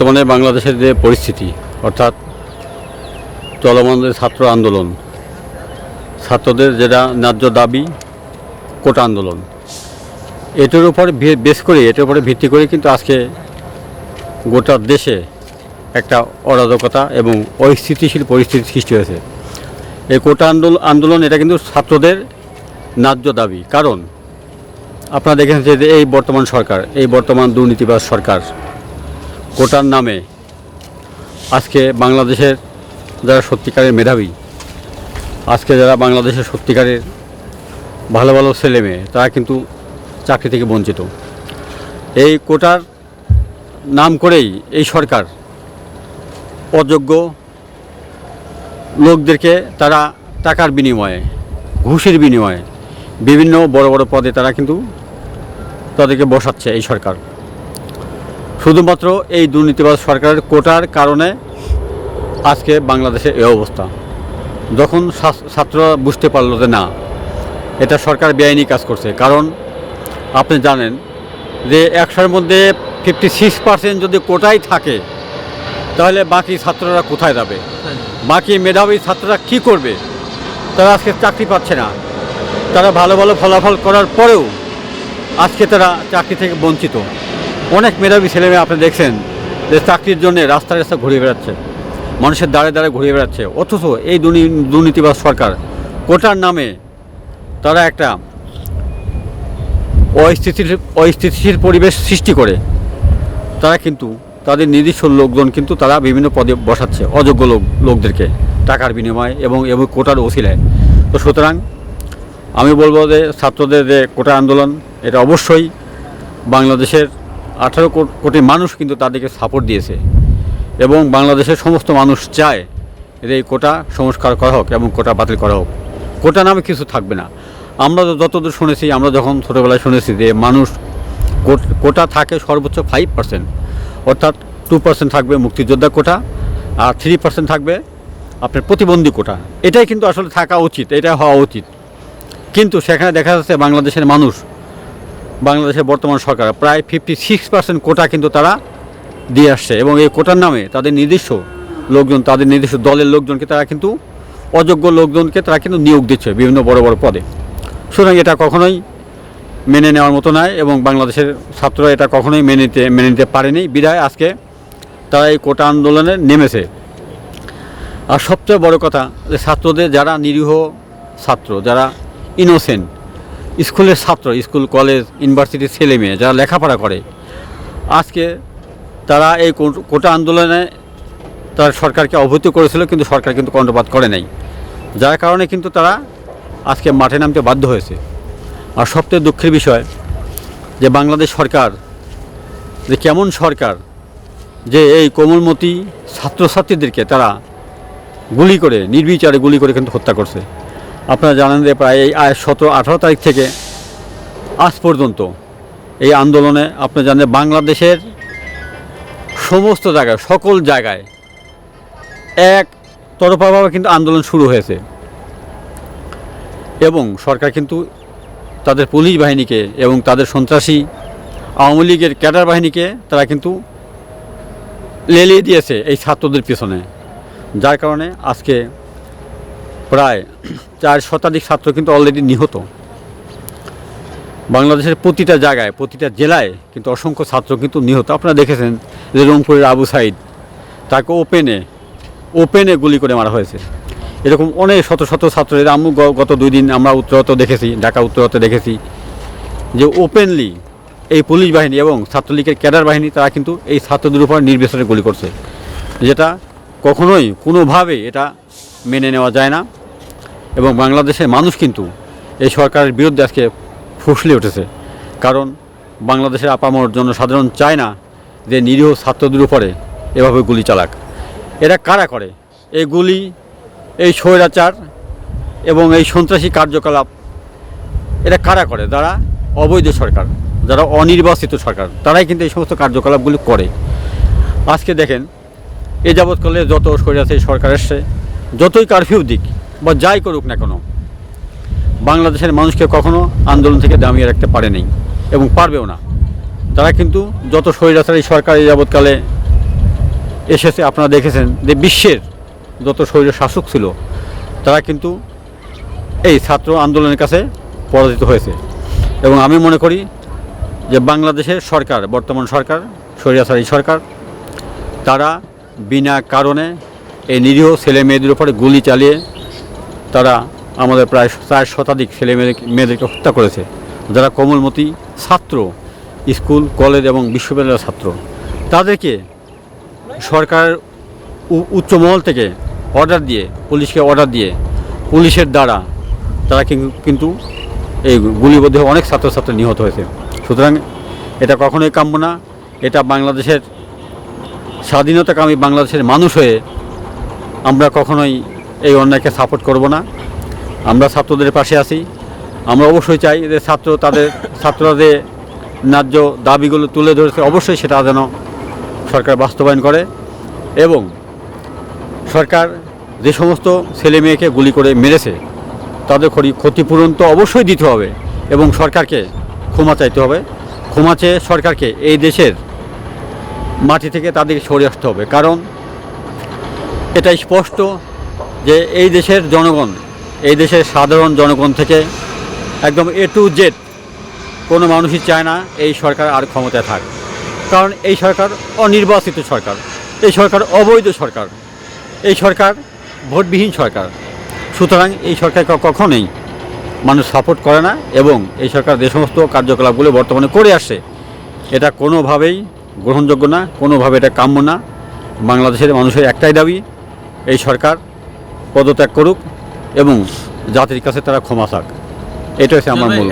বর্তমানে বাংলাদেশের যে পরিস্থিতি, অর্থাৎ চলমান ছাত্র আন্দোলন, ছাত্রদের যেটা ন্যায্য দাবি, কোটা আন্দোলন। এটার উপরে বেশ করে, এটার উপরে ভিত্তি করে কিন্তু আজকে গোটা দেশে একটা অরাজকতা এবং অস্থিতিশীল পরিস্থিতি সৃষ্টি হয়েছে। এই কোটা আন্দোলন আন্দোলন এটা কিন্তু ছাত্রদের ন্যায্য দাবি। কারণ আপনারা দেখেছেন যে এই বর্তমান সরকার, এই বর্তমান দুর্নীতিবাজ সরকার কোটার নামে আজকে বাংলাদেশের যারা সত্যিকারের মেধাবী, আজকে যারা বাংলাদেশের সত্যিকারের ভালো ভালো ছেলে মেয়ে, তারা কিন্তু চাকরি থেকে বঞ্চিত। এই কোটার নাম করেই এই সরকার অযোগ্য লোকদেরকে তারা টাকার বিনিময়ে, ঘুষের বিনিময়ে বিভিন্ন বড় বড় পদে তারা কিন্তু তাদেরকে বসাচ্ছে এই সরকার। শুধুমাত্র এই দুর্নীতিবাজ সরকারের কোটার কারণে আজকে বাংলাদেশের এ অবস্থা। যখন ছাত্র- ছাত্ররা বুঝতে পারল যে না, এটা সরকার বেআইনি কাজ করছে। কারণ আপনি জানেন যে একশোর মধ্যে ফিফটি সিক্স পার্সেন্ট যদি কোটাই থাকে, তাহলে বাকি ছাত্ররা কোথায় যাবে? বাকি মেধাবী ছাত্ররা কি করবে? তারা আজকে চাকরি পাচ্ছে না। তারা ভালো ভালো ফলাফল করার পরেও আজকে তারা চাকরি থেকে বঞ্চিত। অনেক মেধাবী ছেলেমেয়ে আপনি দেখছেন যে চাকরির জন্য রাস্তায় রাস্তা ঘুরে বেড়াচ্ছে, মানুষের দাঁড়ে দাঁড়ে ঘুরে বেড়াচ্ছে। অথচ এই দুর্নী- দুর্নীতিবাজ সরকার কোটার নামে তারা একটা অস্থিতিশীল অস্থিতিশীল পরিবেশ সৃষ্টি করে। তারা কিন্তু তাদের নিজস্ব লোকজন কিন্তু তারা বিভিন্ন পদে বসাচ্ছে, অযোগ্য লোক, লোকদেরকে টাকার বিনিময়ে এবং এবং কোটার ওসিলায়। তো সুতরাং আমি বলব যে ছাত্রদের যে কোটা আন্দোলন, এটা অবশ্যই বাংলাদেশের আঠারো কোটি মানুষ কিন্তু তাদেরকে সাপোর্ট দিয়েছে এবং বাংলাদেশের সমস্ত মানুষ চায় যে এই কোটা সংস্কার করা হোক এবং কোটা বাতিল করা হোক। কোটা নামে কিছু থাকবে না। আমরা তো যতদূর শুনেছি, আমরা যখন ছোটোবেলায় শুনেছি যে মানুষ কোট- কোটা থাকে সর্বোচ্চ ফাইভ পার্সেন্ট অর্থাৎ টু পার্সেন্ট থাকবে মুক্তিযোদ্ধা কোটা আর থ্রি পার্সেন্ট থাকবে আপনার প্রতিবন্ধী কোটা। এটাই কিন্তু আসলে থাকা উচিত, এটা হওয়া উচিত। কিন্তু সেখানে দেখা যাচ্ছে বাংলাদেশের মানুষ বাংলাদেশের বর্তমান সরকার। প্রায় ফিফটি সিক্স পার্সেন্ট কোটা কিন্তু তারা দিয়ে আসছে এবং এই কোটার নামে তাদের নিজস্ব লোকজন, তাদের নিজস্ব দলের লোকজনকে তারা কিন্তু, অযোগ্য লোকজনকে তারা কিন্তু নিয়োগ দিচ্ছে বিভিন্ন বড় বড় পদে। সুতরাং এটা কখনোই মেনে নেওয়ার মতো নয় এবং বাংলাদেশের ছাত্ররা এটা কখনোই মেনে নিতে মেনে নিতে পারেনি। বিধায় আজকে তারা এই কোটা আন্দোলনে নেমেছে। আর সবচেয়ে বড় কথা যে ছাত্রদের যারা নিরীহ ছাত্র, যারা ইনোসেন্ট স্কুলের ছাত্র, স্কুল, কলেজ ইউনিভার্সিটির ছেলে মেয়ে যারা লেখাপড়া করে। আজকে তারা এই কোটা আন্দোলনে তার সরকারকে অবহিত করেছিল, কিন্তু সরকার কিন্তু কণ্ঠপাত করে নাই। যার কারণে কিন্তু তারা আজকে মাঠে নামতে বাধ্য হয়েছে। আর সবচেয়ে দুঃখের বিষয় যে বাংলাদেশ সরকার, যে কেমন সরকার, যে এই কোমলমতি ছাত্রছাত্রীদেরকে তারা গুলি করে, নির্বিচারে গুলি করে কিন্তু হত্যা করছে। আপনারা জানেন যে প্রায় এই সতেরো, আঠারো তারিখ থেকে আজ পর্যন্ত এই আন্দোলনে আপনি জানেন বাংলাদেশের সমস্ত জায়গায়, সকল জায়গায় এক তরফাভাবে কিন্তু আন্দোলন শুরু হয়েছে। এবং সরকার কিন্তু তাদের পুলিশ বাহিনীকে এবং তাদের সন্ত্রাসী আওয়ামী লীগের ক্যাডার বাহিনীকে তারা কিন্তু লেলিয়ে দিয়েছে এই ছাত্রদের পিছনে। যার কারণে আজকে প্রায় চার শতাধিক ছাত্র কিন্তু অলরেডি নিহত। বাংলাদেশের প্রতিটা জায়গায়, প্রতিটা জেলায় কিন্তু অসংখ্য ছাত্র কিন্তু নিহত। আপনারা দেখেছেন যে রংপুরের আবু সাইদ, তাকে ওপেনে ওপেনে গুলি করে মারা হয়েছে। এরকম অনেক শত শত ছাত্র আমি গত দুই দিন আমরা উত্তরত দেখেছি, ঢাকা উত্তরতে দেখেছি, যে ওপেনলি এই পুলিশ বাহিনী এবং ছাত্রলীগের ক্যাডার বাহিনী, তারা কিন্তু এই ছাত্রদের উপর নির্বিচারে গুলি করছে। যেটা কখনোই কোনোভাবে এটা মেনে নেওয়া যায় না। এবং বাংলাদেশের মানুষ কিন্তু এই সরকারের বিরুদ্ধে আজকে ফুসলে উঠেছে। কারণ বাংলাদেশের আপামর জনসাধারণ চায় না যে নিরীহ ছাত্রদের উপরে এভাবে গুলি চালাক। এরা কারা করে? এই গুলি, এই স্বৈরাচার এবং এই সন্ত্রাসী কার্যকলাপ এটা কারা করে? যারা অবৈধ সরকার, যারা অনির্বাচিত সরকার, তারাই কিন্তু এই সমস্ত কার্যকলাপগুলি করে। আজকে দেখেন, এ যাবৎকালে যত স্বৈরাচারী সরকার এসছে, যতই কারফিউ দিক বা যাই করুক না কেন, বাংলাদেশের মানুষকে কখনো আন্দোলন থেকে দামিয়ে রাখতে পারে নাই এবং পারবেও না। তারা কিন্তু যত স্বৈরাচারী সরকার এই যাবৎকালে এসেছে, আপনারা দেখেছেন যে বিশ্বের যত শরীরের শাসক ছিল, তারা কিন্তু এই ছাত্র আন্দোলনের কাছে পরাজিত হয়েছে। এবং আমি মনে করি যে বাংলাদেশের সরকার, বর্তমান সরকার, স্বৈরাচারী সরকার, তারা বিনা কারণে এই নিরীহ ছেলে মেয়েদের উপরে গুলি চালিয়ে তারা আমাদের প্রায় চার শতাধিক ছেলে মেয়ে মেয়েদেরকে হত্যা করেছে। যারা কোমলমতি ছাত্র, স্কুল, কলেজ এবং বিশ্ববিদ্যালয়ের ছাত্র। তাদেরকে সরকার উ- উচ্চ মহল থেকে অর্ডার দিয়ে, পুলিশকে অর্ডার দিয়ে, পুলিশের দ্বারা তারা কিন্তু এই গুলিবদ্ধ অনেক ছাত্রছাত্রী নিহত হয়েছে। সুতরাং এটা কখনোই কাম্য না। এটা বাংলাদেশের স্বাধীনতাকামী বাংলাদেশের মানুষ হয়ে আমরা কখনোই এই অন্যায়কে সাপোর্ট করব না। আমরা ছাত্রদের পাশে আছি। আমরা অবশ্যই চাই যে ছাত্র তাদের, ছাত্ররা যে ন্যায্য দাবিগুলো তুলে ধরেছে, অবশ্যই সেটা যেন সরকার বাস্তবায়ন করে এবং সরকার যে সমস্ত ছেলে মেয়েকে গুলি করে মেরেছে, তাদের ক্ষতি, ক্ষতিপূরণ তো অবশ্যই দিতে হবে এবং সরকারকে ক্ষমা চাইতে হবে। ক্ষমা চেয়ে সরকারকে এই দেশের মাটি থেকে তাদেরকে সরে আসতে হবে। কারণ এটা স্পষ্ট যে এই দেশের জনগণ, এই দেশের সাধারণ জনগণ থেকে একদম এ টু জেড কোনো মানুষই চায় না এই সরকার আর ক্ষমতায় থাক। কারণ এই সরকার অনির্বাচিত সরকার, এই সরকার অবৈধ সরকার, এই সরকার ভোটবিহীন সরকার। সুতরাং এই সরকার কখনোই মানুষ সাপোর্ট করে না এবং এই সরকার যে সমস্ত কার্যকলাপগুলো বর্তমানে করে আসছে, এটা কোনোভাবেই গ্রহণযোগ্য না, কোনোভাবে এটা কাম্য না। বাংলাদেশের মানুষের একটাই দাবি, এই সরকার পদত্যাগ করুক এবং জাতির কাছে তারা ক্ষমা থাক। এটা হচ্ছে আমার মূল।